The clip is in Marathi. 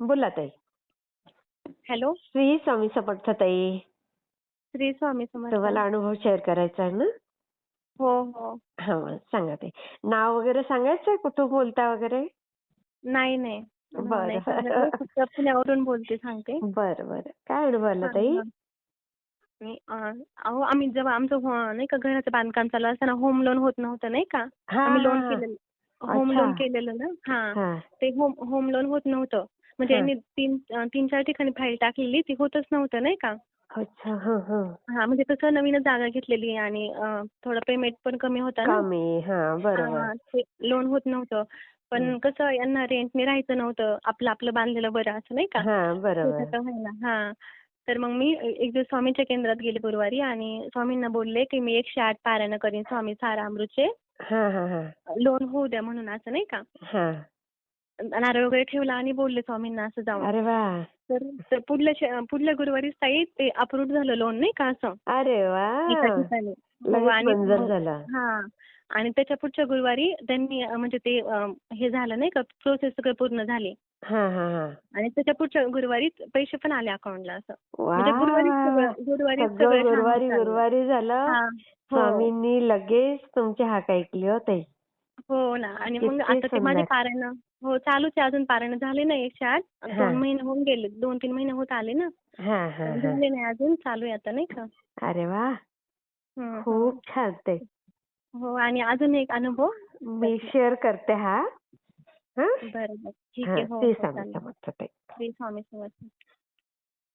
बोला ताई. हॅलो. श्री स्वामी समर्थ ताई. श्री स्वामी समर्थ. तुम्हाला अनुभव शेअर करायचा आहे ना? हो हो. हा सांगा ते नाव वगैरे सांगायचंय कुठून बोलता वगैरे? नाही नाही. बरं. नाही. फक्त पुण्यावरून बोलते सांगते. बरं बरं. काय अनुभव आला ताई? अहो आम्ही जेव्हा आमचं नाही का घराचं बांधकाम चालू असताना होम लोन होत नव्हतं नाही का? आम्ही लोन. केलेलं. होम. लोन केलेलं ना? हा. ते होम होम लोन होत नव्हतं. म्हणजे हा. यांनी तीन चार ठिकाणी फाईल टाकलेली ती होतच नव्हतं नाही का? अच्छा हा म्हणजे कसं नवीनच जागा घेतलेली आणि थोडं पेमेंट पण कमी होता ना? कमी बरोबर. ते लोन होत नव्हतं. पण. कसं यांना रेंटने राहायचं नव्हतं आपलं आपलं बांधलेलं बरं असं नाही का? हा तर मग मी एक दिवस स्वामींच्या केंद्रात गेले गुरुवारी आणि स्वामींना बोलले की मी एकशे आठ पारायण करीन स्वामी सारा अमृतचे हा लोन होऊ द्या म्हणून असं नाही का? हा. नारळ वगैरे ठेवला आणि बोलले स्वामींना असं जाऊन. तर पुढल्या गुरुवारी ताई ते अप्रूव्ह झालं लोन नाही का असं? अरे एका ठिकाणी. हो, आणि त्याच्या पुढच्या गुरुवारी त्यांनी म्हणजे ते हे झालं नाही का प्रोसेस सगळं पूर्ण झाली. हा हा हा. आणि त्याच्या पुढच्या गुरुवारी पैसे पण आले अकाउंटला असं. म्हणजे गुरुवारी सगळं गुरुवारी गुरुवारी गुरुवारी झालं. हा स्वामींनी लगेच तुमची हाक ऐकली हो ताई. हो ना. आणि मग आता ते माझे. पारायण हो चालूच आहे अजून पारायण. झाले नाही एकशे आठ. दोन महिने होऊन गेले. दोन तीन महिने होत आले ना. झाले नाही अजून. चालू आहे आता नाही का. अरे वा. खूप छान ताई. हो आणि अजून एक अनुभव. मी शेअर करते हा. हा? बरं बरं ठीक आहे. हो हो, श्री स्वामी समर्थ.